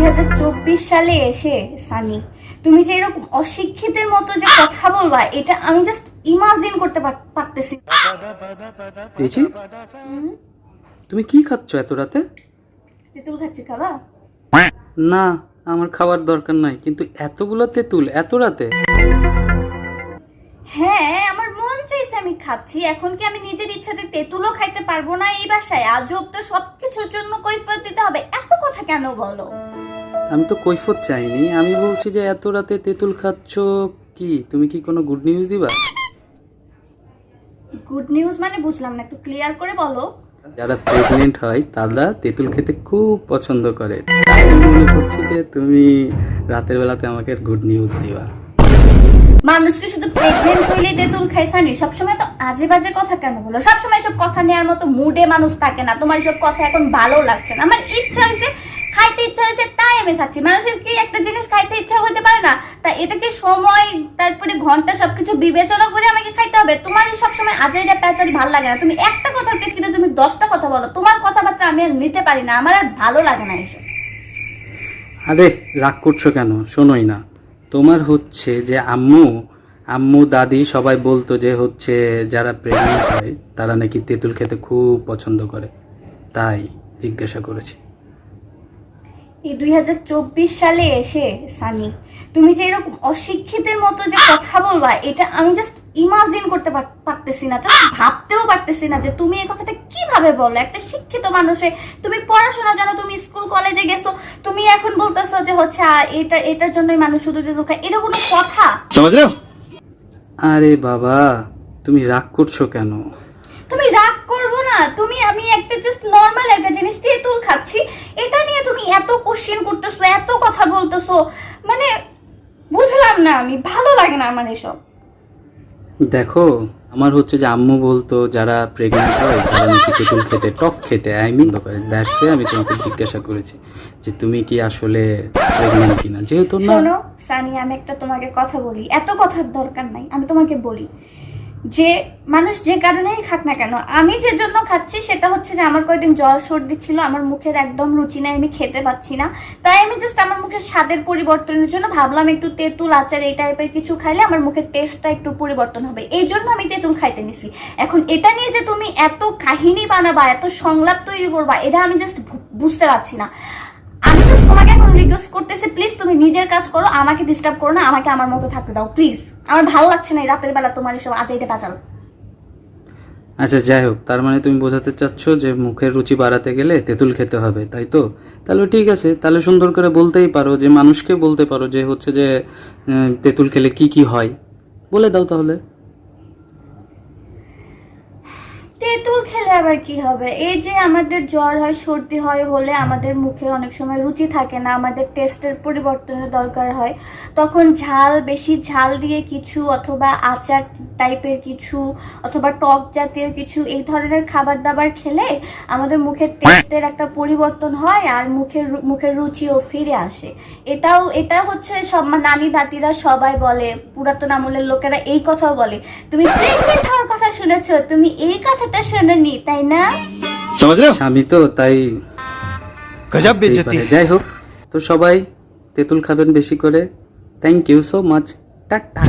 দুই সালে এসে সানি তুমি যে এরকম অশিক্ষিতের মতো যে কথা বলবা এটা আমি জাস্ট ইমাজিন করতে পারতেছি। পেয়েছি? তুমি কি খাচ্ছ এত রাতে? তেঁতুল খাচ্ছি খাবা? না আমার খাবার দরকার নাই কিন্তু এতগুলো তেঁতুল এত রাতে? হ্যাঁ আমার মন চাইছে আমি খাচ্ছি এখন কি আমি নিজের ইচ্ছাতে তেঁতুলও খাইতে পারব না এই বাসায়? আজব তো সবকিছুর জন্য কৈফিয়ত দিতে হবে এত কথা কেন বলো? আমি তো কৈফত চাইনি। আমি বলছি যে এত রাতে তেঁতুল খাচ্ছ কি? তুমি কি কোনো গুড নিউজ দিবা? গুড নিউজ মানে বুঝলাম না একটু ক্লিয়ার করে বলো। যারা প্রেগনেন্ট হয় তারা তেঁতুল খেতে খুব পছন্দ করে। আমি মনে করছি যে তুমি রাতের বেলাতে আমাকে গুড নিউজ দিবা। মানুষকে শুধু প্রেগনেন্ট হইলেই তেঁতুল খাইছানি সবসময় তো আজে বাজে কথা কেন বলো? সবসময় সব কথা নেওয়ার মতো মুডে মানুষ থাকে না। তোমার সব কথা এখন ভালো লাগছে না। আমার ইচ্ছা হয়েছে খাইতে ইচ্ছা হয়েছে, তাই আমি খাচ্ছি। মানুষের কি একটা জিনিস খাইতে ইচ্ছা হতে পারে না? তা এটাকে সময়, তারপরে ঘণ্টা সবকিছু বিবেচনা করে আমাকে খাইতে হবে? তোমার এই সবসময় আজাইরা প্যাচারি ভালো লাগে না। তুমি একটা কথার প্রেক্ষিতে তুমি দশটা কথা বলো। তোমার কথাবার্তা আমি আর নিতে পারি না। আমার আর ভালো লাগে না এইসব। আরে, রাগ করছ কেন? শোনোই না। তোমার হচ্ছে যে আম্মু আম্মু, দাদি সবাই বলতো যে হচ্ছে যারা প্রেগনেন্ট হয়, তারা নাকি তেঁতুল খেতে খুব পছন্দ করে। তাই জিজ্ঞাসা করেছি। এই দুই হাজার চব্বিশ সালে এসে সানি তুমি যে এরকম অশিক্ষিতের মতো যে কথা বলবা এটা আমি জাস্ট ইমাজিন করতে পারতেছি না জাস্ট ভাবতেও পারতেছি না যে তুমি এই কথাটা কীভাবে বলো একটা শিক্ষিত মানুষে তুমি পড়াশোনা জানো তুমি স্কুল কলেজে গেছো তুমি এখন বলতেছো যে হচ্ছে এটা এটার জন্যই মানুষ শুধু এটা কোনো কথা? আরে বাবা তুমি রাগ করছ কেন? তুমি রাগ করব না তুমি আমি একটা জাস্ট নর্মাল একটা জিনিস দিয়ে তুল খাচ্ছি। এটা তুমি এত কোশ্চেন করতেছো এত কথা বলতেছো মানে বুঝলাম না আমি ভালো লাগে না আমার এসব। দেখো আমার হচ্ছে যে আম্মু বলতো যারা প্রেগনেন্ট হয় তারা নাকি তেঁতুল খেতে টক খেতে আই মিন দ্যাটসে আমি তোমাকে জিজ্ঞাসা করেছি যে তুমি কি আসলে প্রেগনেন্ট কিনা? যেহেতু না শোনো সানি আমি একটা তোমাকে কথা বলি। এত কথার দরকার নাই আমি তোমাকে বলি। যে মানুষ যে কারণেই খাক না কেন, আমি যে জন্য খাচ্ছি সেটা হচ্ছে যে আমার কয়েকদিন জ্বর সর্দি ছিল, আমার মুখের একদম রুচি নাই, আমি খেতে পাচ্ছি না। তাই আমি জাস্ট আমার মুখের স্বাদের পরিবর্তনের জন্য ভাবলাম একটু তেঁতুল আচার এই টাইপের কিছু খাইলে আমার মুখের টেস্টটা একটু পরিবর্তন হবে। এই জন্য আমি তেঁতুল খাইতে নিছি। এখন এটা নিয়ে যে তুমি এত কাহিনী বানাবা, এত সংলাপ তৈরি করবা, এটা আমি জাস্ট বুঝতে পারছি না। আমি তোমাকে এখন রিকোয়েস্ট করতেছি প্লিজ তুমি নিজের কাজ করো, আমাকে ডিস্টার্ব করো না, আমাকে আমার মতো থাকতে দাও প্লিজ আমার ভালো লাগছে না এই রাতের বেলা তোমার এসব আজাইতে বাজাল। আচ্ছা যাই হোক, তার মানে তুমি বোঝাতে চাচ্ছ যে মুখের রুচি বাড়াতে গেলে তেঁতুল খেতে হবে, তাই তো? তাহলে ঠিক আছে, তাহলে সুন্দর করে বলতেই পারো যে মানুষকে বলতে পারো যে হচ্ছে যে তেঁতুল খেলে কি কি হয়। বলে দাও তাহলে। তেঁতুল খেলে আবার কি হবে? এই যে আমাদের জ্বর হয়, সর্দি হয়, হলে আমাদের মুখে অনেক সময় রুচি থাকে না, আমাদের টেস্টের পরিবর্তনের দরকার হয়, তখন ঝাল, বেশি ঝাল দিয়ে কিছু অথবা আচার টাইপের কিছু অথবা টক জাতীয় কিছু এই ধরনের খাবার দাবার খেলে আমাদের মুখের টেস্টের একটা পরিবর্তন হয় আর মুখের মুখের রুচিও ফিরে আসে। এটাও, এটা হচ্ছে সব নানি দাদিরা সবাই বলে, পুরাতন আমলের লোকেরা এই কথাও বলে, তুমি কথা শুনেছো, তুমি এই কথাটা তাই না? সমাজ তো তাই গজব বেজতি। যাই হোক তো সবাই তেঁতুল খাবেন বেশি করে। Thank you so much tata.